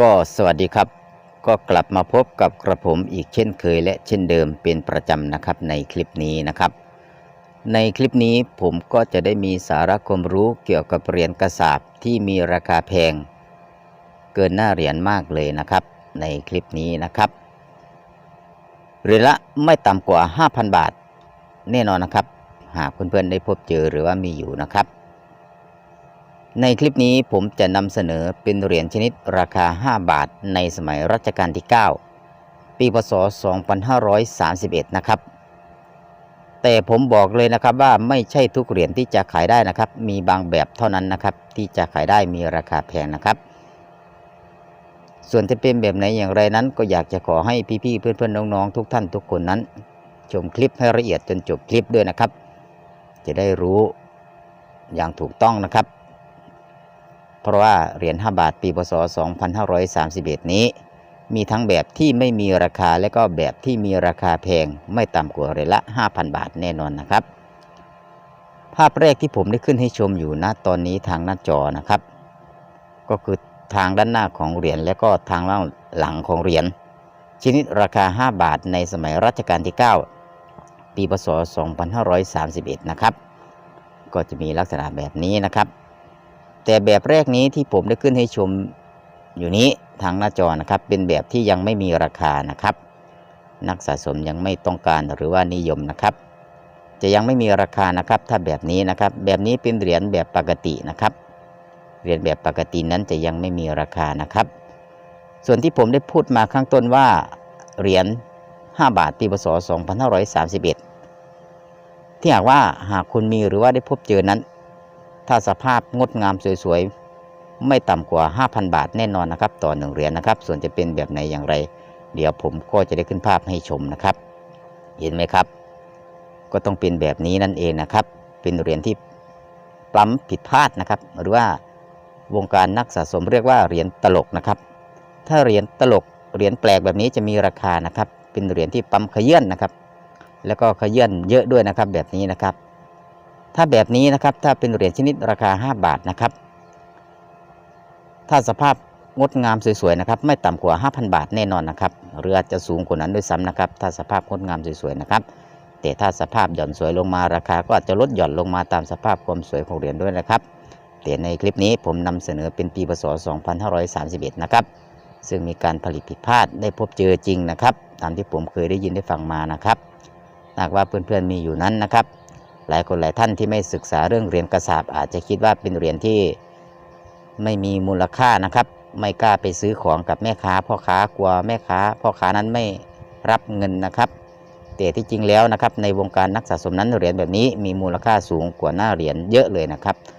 ก็สวัสดีครับ ก็กลับมาพบกับกระผมอีกเช่นเคยและเช่นเดิมเป็นประจำนะครับในคลิปนี้นะครับ ในคลิปนี้ผมก็จะได้มีสาระความรู้เกี่ยวกับเหรียญกระสาบที่มีราคาแพง เกินหน้าเหรียญมากเลยนะครับ ในคลิปนี้นะครับเหรียญละไม่ต่ำกว่า 5,000 บาท แน่นอนนะครับ หากเพื่อนๆได้พบเจอหรือว่ามีอยู่นะครับ ในคลิปนี้ผมจะนำเสนอเป็นเหรียญชนิดราคา 5 บาทในสมัยรัชกาลที่ 9 ปีพศ 2531 นะครับ แต่ผมบอกเลยนะครับว่าไม่ใช่ทุกเหรียญที่จะขายได้นะครับ มีบางแบบเท่านั้นนะครับ ที่จะขายได้มีราคาแพงนะครับ ส่วนจะเป็นแบบไหนอย่างไรนั้น ก็อยากจะขอให้พี่ๆเพื่อนๆน้องๆทุกท่านทุกคนนั้น ชมคลิปให้ละเอียดจนจบคลิปด้วยนะครับ จะได้รู้อย่างถูกต้องนะครับ เพราะว่าเหรียญ 5 บาทปีพศ 2531 นี้ มีทั้งแบบที่ไม่มีราคาและก็แบบที่มีราคาแพงไม่ต่ำกว่าเหรียญละ 5,000 บาทแน่นอนนะครับ ภาพแรกที่ผมได้ขึ้นให้ชมอยู่ณตอนนี้ทางหน้าจอนะครับ ก็คือทางด้านหน้าของเหรียญและก็ทางด้านหลังของเหรียญชนิดราคา 5 บาทในสมัยรัชกาลที่ 9 ปีพศ 2531 นะครับ ก็จะมีลักษณะแบบนี้นะครับ แต่แบบแรกนี้ที่ผมได้ขึ้นให้ชมอยู่นี้ทางหน้าจอนะครับ เป็นแบบที่ยังไม่มีราคานะครับ นักสะสมยังไม่ต้องการหรือว่านิยมนะครับ จะยังไม่มีราคานะครับ ถ้าแบบนี้นะครับ แบบนี้เป็นเหรียญแบบปกตินะครับเหรียญแบบปกตินั้นจะยังไม่มีราคานะครับ ส่วนที่ผมได้พูดมาข้างต้นว่าเหรียญ5บาทปีพศ2531 ที่หากว่าหากคุณมีหรือว่าได้พบเจอนั้น ถ้าสภาพงดงามสวยๆ ไม่ต่ำกว่า 5,000 บาทแน่นอนนะครับ ต่อหนึ่งเหรียญนะครับ ส่วนจะเป็นแบบไหนอย่างไร เดี๋ยวผมก็จะได้ขึ้นภาพให้ชมนะครับ เห็นไหมครับ ก็ต้องเป็นแบบนี้นั่นเองนะครับ เป็นเหรียญที่ปล้ำผิดพลาดนะครับ หรือว่าวงการนักสะสมเรียกว่าเหรียญตลกนะครับ ถ้าเหรียญตลกเหรียญแปลกแบบนี้จะมีราคานะครับ เป็นเหรียญที่ปั๊มขยื่นนะครับ แล้วก็ขยื่นเยอะด้วยนะครับแบบนี้นะครับ ถ้าแบบนี้นะครับถ้าเป็นเหรียญชนิดราคา 5 บาทนะครับ ถ้าสภาพงดงามสวยๆนะครับ ไม่ต่ำกว่า 5,000 บาทแน่นอนนะครับหรือจจะสูงกว่านั้นด้วยซ้ำนะครับ ถ้าสภาพงดงามสวยๆนะครับ แต่ถ้าสภาพหย่อนสวยลงมาราคา ก็อาจจะลดหย่อนลงมาตามสภาพความสวยของเหรียญด้วยนะครับแต่ในคลิปนี้ผมนำเสนอเป็นปีพศ 2531 นะครับ ซึ่งมีการผลิตผิดพลาดได้พบเจอจริงนะครับ ตามที่ผมเคยได้ยินได้ฟังมานะครับ หากว่าเพื่อนๆมีอยู่นั้นนะครับ หลายคนหลายท่านที่ไม่ศึกษาเรื่องเหรียญกระสาบอาจจะคิดว่าเป็นเหรียญที่ไม่มีมูลค่านะครับ ไม่กล้าไปซื้อของกับแม่ค้าพ่อค้ากลัวแม่ค้าพ่อค้านั้นไม่รับเงินนะครับ แต่ที่จริงแล้วนะครับในวงการนักสะสมนั้นเหรียญแบบนี้มีมูลค่าสูงกว่าหน้าเหรียญเยอะเลยนะครับ